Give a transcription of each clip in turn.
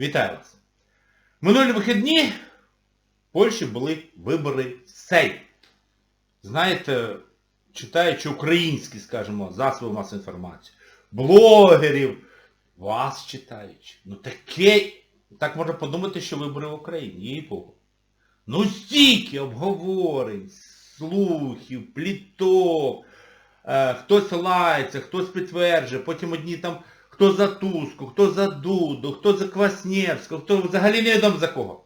Вітаю вас. Минулі вихідні в Польщі були вибори Сейм. Знаєте, читаючи українські, скажімо, засоби масової інформації, блогерів, вас читаючи. Ну таке, так можна подумати, що вибори в Україні, їй Богу. Ну стільки обговорень, слухів, пліток, е, хтось лається, хтось підтверджує, потім одні там, хто за Туску, хто за Дуду, хто за Кваснєвського, хто взагалі не відомо за кого.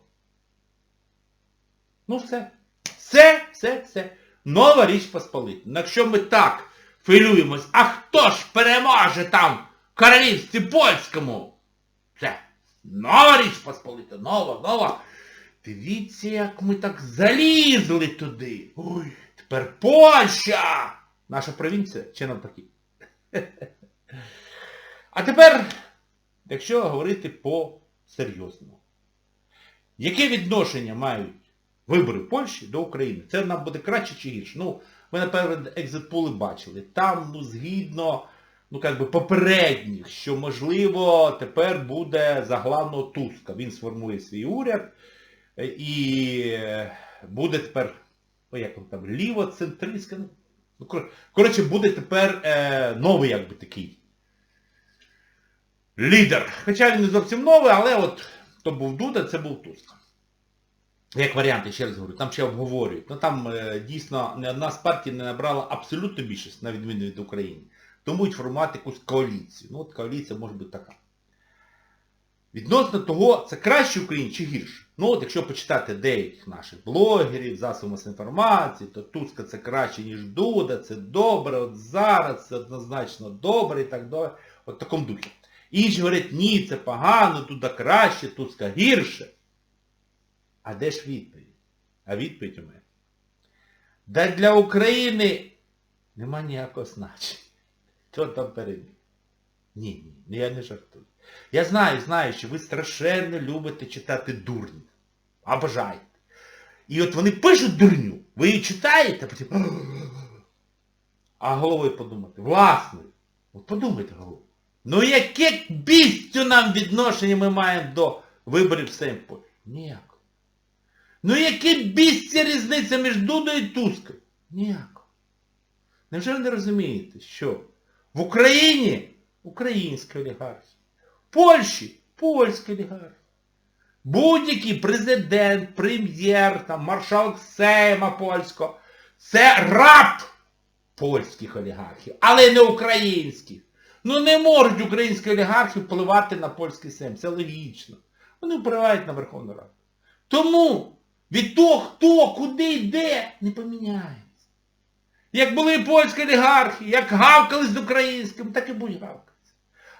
Ну все. Все, все, все. Нова річ Посполита. Ну, Якщо ми так хвилюємось, а хто ж переможе там в королівстві польському? Це нова річ Посполита, нова, нова. Дивіться, як ми так залізли туди. Ой, тепер Польща! Наша провінція чи навпаки? А тепер, якщо говорити по-серйозному. Яке відношення мають вибори Польщі до України? Це нам буде краще чи гірше? Ну, ви, напевно, екзитпули бачили. Там, ну, згідно, ну, як би, попередніх, що, можливо, тепер буде за главного Туска. Він сформує свій уряд е, і е, буде тепер, о, як він там, ліво-центристська, ну, коротше, буде тепер е, новий, якби, такий лідер. Хоча він не зовсім новий, але от то був Дуда, це був Туск. Як варіант, я ще раз говорю, там ще обговорюють. Ну там е, дійсно не одна з партій не набрала абсолютну більшість, на відміну від України. Тому й формувати якусь коаліцію. Ну от коаліція може бути така. Відносно того, це краще Україні чи гірше? Ну от якщо почитати деяких наших блогерів, засобів масової інформації, то Туска це краще, ніж Дуда, це добре, от зараз це однозначно добре і так далі. От в такому духі. Інші говорять, ні, це погано, Дуда краще, Туска гірше. А де ж відповідь? А відповідь у мене. Да для України нема ніякого значення. Хто там переміг? Ні, ні, я не жартую. Я знаю, знаю, що ви страшенно любите читати дурні. Обожаєте. І от вони пишуть дурню, ви її читаєте, а потім... А головою подумати, власною. От подумайте головою. Ну яке бістю нам відношення ми маємо до виборів Польщі? Ніякого. Ну яке бістя різниця між Дудою і Тускою? Ніякого. Невже ви не розумієте, що в Україні українська олігархія, в Польщі польська олігархія. Будь-який президент, прем'єр, там, маршалк Сейма польського, це раб польських олігархів, але не українських. Ну не можуть українські олігархи впливати на польський Сейм. Це логічно. Вони впливають на Верховну Раду. Тому від того, хто, куди йде, не поміняється. Як були польські олігархи, як гавкали з українськими, так і будуть гавкати.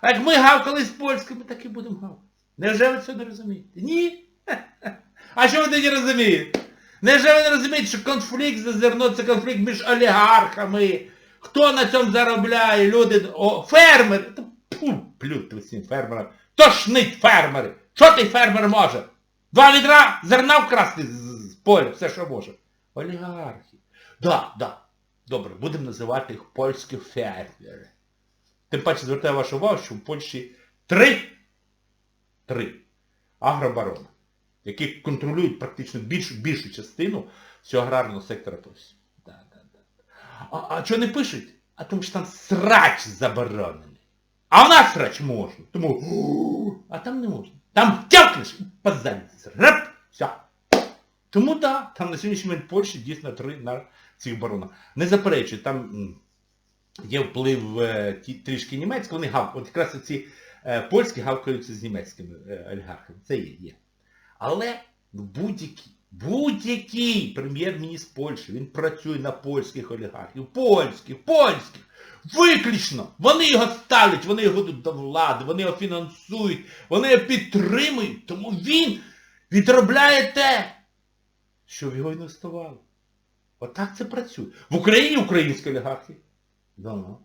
А як ми гавкали з польськими, так і будемо гавкати. Невже ви цього не розумієте? Ні? А що ви тоді розумієте? Невже ви не розумієте, що конфлікт за зерно це конфлікт між олігархами? Хто на цьому заробляє? Люди, о, фермери. Плюньте всім фермерам. Тошнить фермери. Що той фермер може? Два відра зерна вкрасти з, поля, все що може. Олігархи. Да, да. Добре, будемо називати їх польські фермери. Тим паче звертаю вашу увагу, що в Польщі три, три агробарони, які контролюють практично більшу, більшу частину всього аграрного сектора Польщі. А, а що не пишуть? А тому що там срач заборонений. А у нас срач можна. Тому, а там не можна. Там тявкнеш і по задниці. Все. Тому так, да, там на сьогоднішній момент Польщі дійсно три на цих баронах. Не заперечую, там є вплив е, ті, трішки німецького, вони гав, от якраз ці е, польські гавкаються з німецькими е, олігархами. Це є, є. Але ну, будь-який, прем'єр-міністр Польщі, він працює на польських олігархів. Польських, польських. Виключно. Вони його ставлять, вони його ведуть до влади, вони його фінансують, вони його підтримують. Тому він відробляє те, що в його інвестували. Отак це працює. В Україні українські олігархи. Да, ну,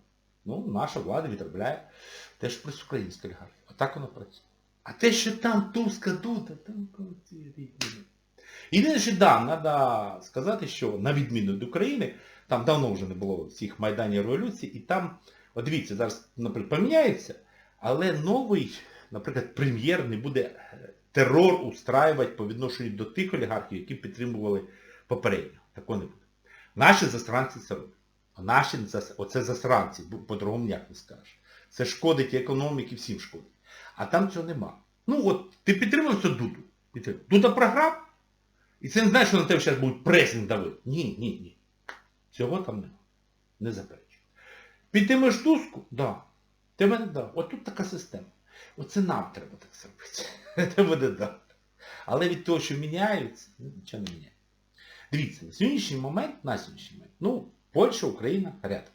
ну, наша влада відробляє те, що працює українські олігархи. Отак воно працює. А те, що там Туска Дуда, там рідні. Єдине, що да, треба сказати, що на відміну від України, там давно вже не було всіх майданів революції, і там, от дивіться, зараз, наприклад, поміняється, але новий наприклад, прем'єр не буде е, терор устраювати по відношенню до тих олігархів, які підтримували попередньо. Такого не буде. Наші засранці це роблять. Наші оце засранці, по-другому ніяк не скажеш. Це шкодить економіці, всім шкодить. А там цього нема. Ну от, ти підтримав цю Дуду? Підтримав. Дуда програв? І це не знаєш, що на тебе зараз будуть пресінг давити. Ні, ні, ні. Цього там нема. Не заперечую. Підтримуєш Туску? Да. Ти мене дав. От тут така система. Оце нам треба так зробити. Це буде да. Але від того, що міняються, ну, нічого не міняє. Дивіться, на сьогоднішній момент, на сьогоднішній момент, ну, Польща, Україна, порядок.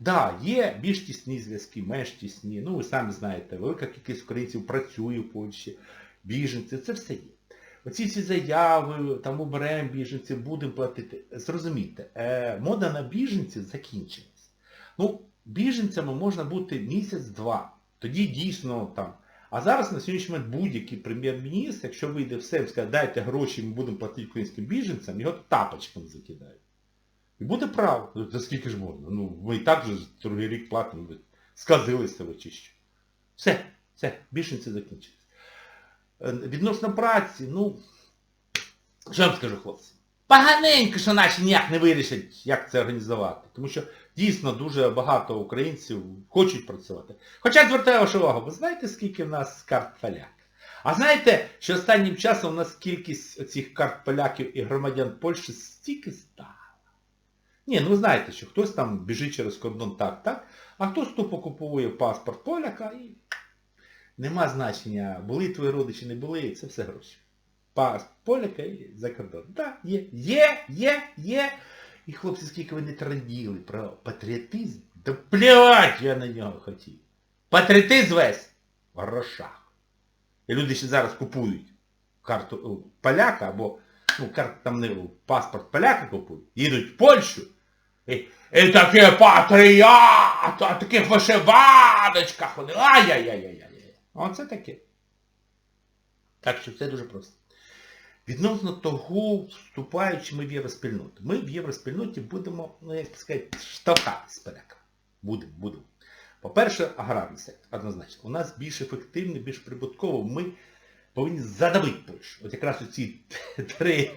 Да, є більш тісні зв'язки, менш тісні. Ну, ви самі знаєте, велика кількість українців працює в Польщі, біженці, це все є. Оці всі заяви, там уберемо біженців, будемо платити. Зрозумійте, е, мода на біженців закінчилась. Ну, біженцями можна бути місяць-два. Тоді дійсно там. А зараз на сьогоднішній момент будь-який прем'єр-міністр, якщо вийде все і скаже, дайте гроші, ми будемо платити українським біженцям, його тапочком закидають. І буде право. Ну, За скільки ж можна? Ну, ми і так же другий рік платимо, сказилися ви чи що. Все, все, біженці закінчились. Е, Відносно праці, ну, що вам скажу, хлопці? Поганенько, що наші ніяк не вирішать, як це організувати. Тому що дійсно дуже багато українців хочуть працювати. Хоча звертаю вашу увагу, ви знаєте, скільки в нас карт поляк? А знаєте, що останнім часом у нас кількість цих карт поляків і громадян Польщі стільки стала? Ні, ну ви знаєте, що хтось там біжить через кордон так, так, а хтось тупо купує паспорт поляка і нема значення, були твої родичі, не були, це все гроші. Паспорт поляка і за кордон. Так, є, є, є, є. І хлопці, скільки ви не траділи про патріотизм, да плювать я на нього хотів. Патріотизм весь в грошах. І люди ще зараз купують карту поляка, або ну, карту там не паспорт поляка купують, їдуть в Польщу. І, і таке патріот, а таких вишиваночках вони. Ай-яй-яй-яй-яй. Оце таке. Так що все дуже просто. Відносно того, вступаючи ми в євроспільноту. Ми в євроспільноті будемо, ну як сказати, штовхатись з поляками. Будемо, будемо. По-перше, аграрний сектор, однозначно. У нас більш ефективний, більш прибутково. Ми повинні задавити Польщу. От якраз оці три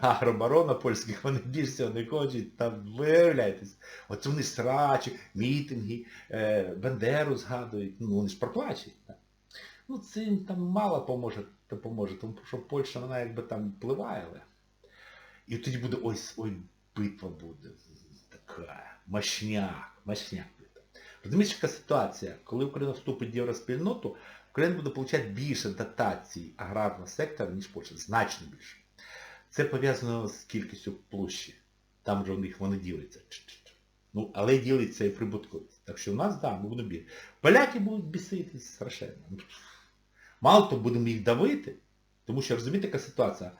агробарона польських, вони більш всього не хочуть, там виявляєтесь. От вони срачі, мітинги, е, Бендеру згадують, ну вони ж проплачують. Так. Ну цим там мало поможе, допоможе, тому що Польща, вона якби там впливає, але. І тоді буде ось ой, битва буде. Така, мощняк, мощняк буде. Розумієш, яка ситуація? Коли Україна вступить в євроспільноту, Україна буде отримати більше дотацій аграрного сектора, ніж Польща. Значно більше. Це пов'язано з кількістю площі. Там вже в них вони діляться. Ну, але ділиться і прибутковість. Так що у нас, так, да, будемо бігати. Поляки будуть біситись страшенно. Мало то будемо їх давити, тому що розумієте, яка ситуація?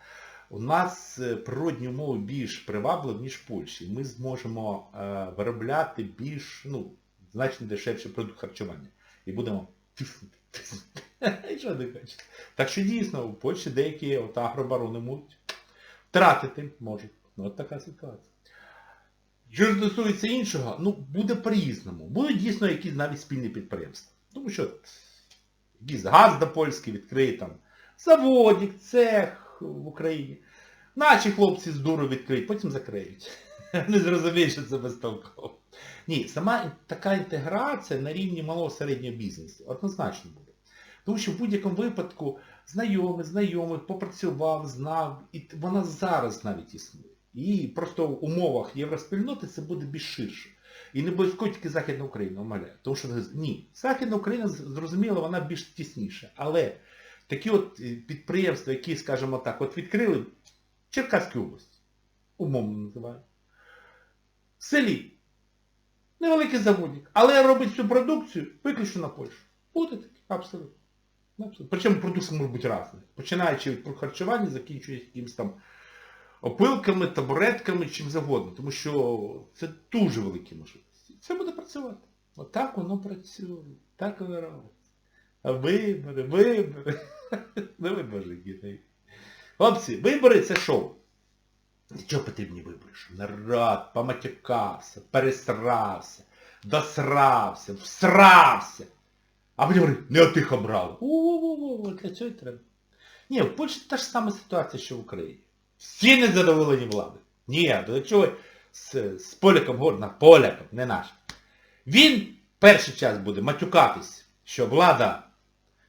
У нас е, природні умови більш привабливі, ніж в Польщі. Ми зможемо е, виробляти більш, ну, значно дешевший продукт харчування. І будемо. Що не хочете. Так що дійсно, в Польщі деякі от агробарони можуть втратити можуть. Ну, от така ситуація. Що ж стосується іншого, ну, буде по-різному. Будуть дійсно якісь навіть спільні підприємства. Тому що якийсь газ до польський відкриє там заводик, цех в Україні. Наші хлопці з дуру відкриють, потім закриють. Не зрозуміють, що це безтолково. Ні, сама така інтеграція на рівні малого середнього бізнесу однозначно буде. Тому що в будь-якому випадку знайомий, знайомий, попрацював, знав, і вона зараз навіть існує. І просто в умовах євроспільноти це буде більш ширше. І не обов'язково тільки Західна Україна, умоляю. Тому що ні, Західна Україна, зрозуміло, вона більш тісніша. Але такі от підприємства, які, скажімо так, от відкрили в Черкаській області, умовно називаю, в селі, невеликий заводик, але робить цю продукцію виключно на Польщу. Буде таке, абсолютно. Абсолютно. Причому продукція може бути різна. Починаючи від харчування, закінчуючи якимось там опилками, табуретками, чим завгодно. Тому що це дуже великі можливості. Це буде працювати. Отак воно працює. Так воно робиться. А вибори, вибори. Ну ви боже, дітей. Хлопці, вибори це шоу. Нічого потрібні вибори, що народ поматюкався, пересрався, досрався, всрався. А потім говорить, не от тих обрали. О-о-о, для цього й треба. Ні, в Польщі та ж сама ситуація, що в Україні. Всі не задоволені влади. Ні, до чого з, з поляком горна, поляком, не наш. Він перший час буде матюкатись, що влада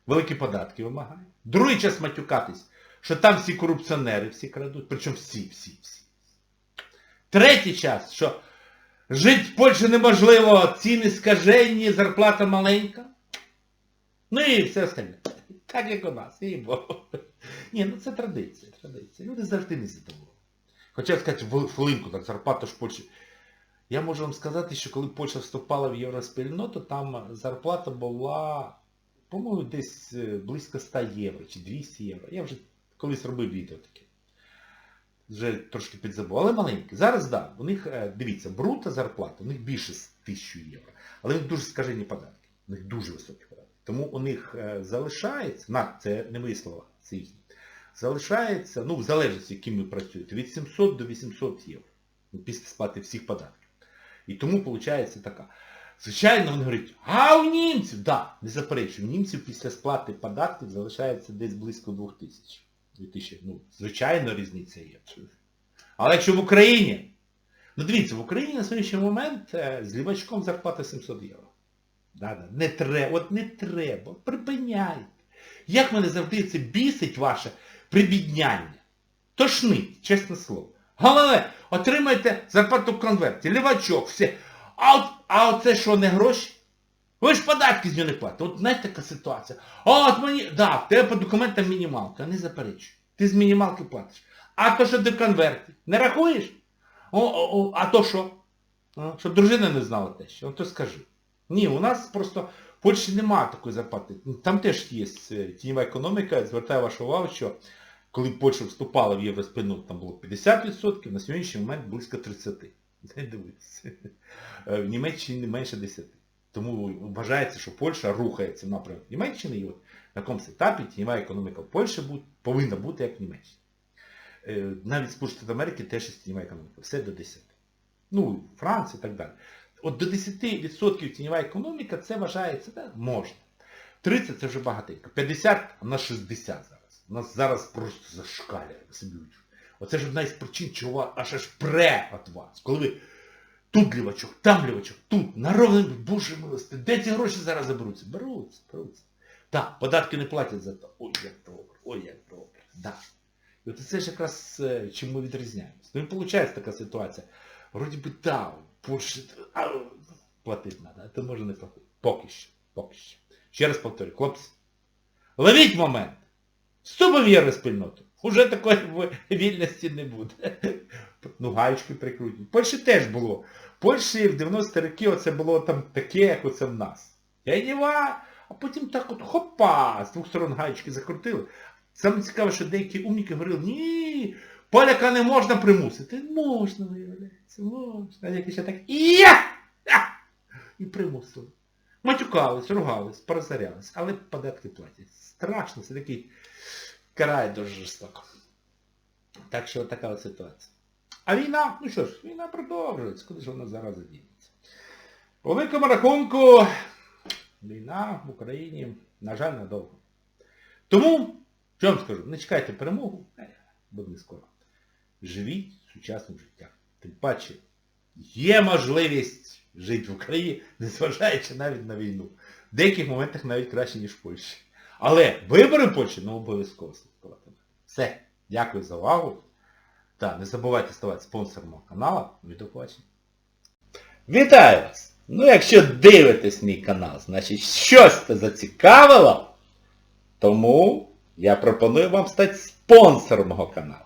великі податки вимагає. Другий час матюкатись, що там всі корупціонери всі крадуть, причому всі, всі, всі. Третій час, що жити в Польщі неможливо, ціни скажені, зарплата маленька. Ну і все остальне. Так як у нас, і бо. Ні, ну це традиція, традиція. Люди завжди не задоволені. Хоча сказати, в хвилинку, так, зарплата ж в Польщі. Я можу вам сказати, що коли Польща вступала в євроспільноту, там зарплата була, по-моєму, десь е, близько 100 євро чи 200 євро. Я вже колись робив відео таке. Вже трошки підзабув, але маленьке. Зараз, так, да, у них, е, дивіться, брута зарплата, у них більше з 1000 євро. Але у них дуже скажені податки. У них дуже високі податки. Тому у них е, залишається, на, це не мої слова, це їхні, залишається, ну, в залежності, яким ви працюєте, від 700 до 800 євро. Ну, після сплати всіх податків. І тому виходить така. Звичайно, він говорить, а у німців, да, не заперечую, у німців після сплати податків залишається десь близько 2000. 2000. Ну, звичайно, різниця є. Але якщо в Україні, ну дивіться, в Україні на сьогоднішній момент е, з лівачком зарплата 700 євро. Да-да, Не треба, от не треба, припиняйте. Як мене завжди це бісить ваше прибідняння? Тошнить, чесне слово. Головне, отримайте зарплату в конверті, лівачок, все. А от, а оце що, не гроші? Ви ж податки з нього не платите. От знаєте така ситуація. А от мені, да, в тебе по документам мінімалка, не заперечуй. Ти з мінімалки платиш. А то що в конверті? Не рахуєш? О, о, о, а то що? Щоб дружина не знала те, що. То скажи. Ні, у нас просто в Польщі немає такої зарплати. Там теж є е, тіньова економіка. Звертаю вашу увагу, що коли Польща вступала в євроспільноту, там було 50%, на сьогоднішній момент близько 30%. Не дивіться. Е, В Німеччині не менше 10%. Тому вважається, що Польща рухається в напрямку Німеччини, і от на якомусь етапі тіньова економіка в Польщі повинна бути як в Німеччині. Е, Навіть Сполучені Америки теж є тіньова економіка. Все до 10. Ну, Франція і так далі. От до 10% тіньова економіка це вважається, да, можна. 30 це вже багатенько. 50, а на 60 зараз. У нас зараз просто зашкалює. Оце ж одна із причин, чого аж аж пре від вас. Коли ви тут лівачок, там лівачок, тут, на ровному, боже милости, де ці гроші зараз заберуться? Беруться, беруться. Так, податки не платять за то. Ой, як добре, ой, як добре. Да. І от це ж якраз е, чим ми відрізняємося. Ну і виходить така ситуація. Вроді би там, Польщі, а, платити треба, а то може не платити. Поки що, поки що. Ще раз повторю, хлопці, ловіть момент. Вступив в євроспільноту. Уже такої вільності не буде. Ну, гаєчки прикрутні. Польщі теж було. В Польщі в 90-ті роки оце було там таке, як оце в нас. Яйнєва, а потім так от хопа, з двох сторон гаєчки закрутили. Саме цікаве, що деякі умніки говорили, ні, поляка не можна примусити. Можна, виявляється, можна. А які ще так, я! І примусили. Матюкались, ругались, порозорялись, але податки платять. Страшно, це такий карає дуже жорстоко. Так що така от ситуація. А війна, ну що ж, війна продовжується, куди ж вона зараз дінеться. По великому рахунку, війна в Україні, на жаль, надовго. Тому, що вам скажу, не чекайте перемогу, буде не скоро. Живіть сучасним життям. Тим паче, є можливість жити в Україні, незважаючи навіть на війну. В деяких моментах навіть краще, ніж в Польщі. Але вибори в Польщі, ну обов'язково слідкувати. Все. Дякую за увагу. Та, не забувайте ставати спонсором мого каналу. Від побачення. Вітаю вас! Ну якщо дивитесь мій канал, значить щось це зацікавило, тому я пропоную вам стати спонсором мого каналу.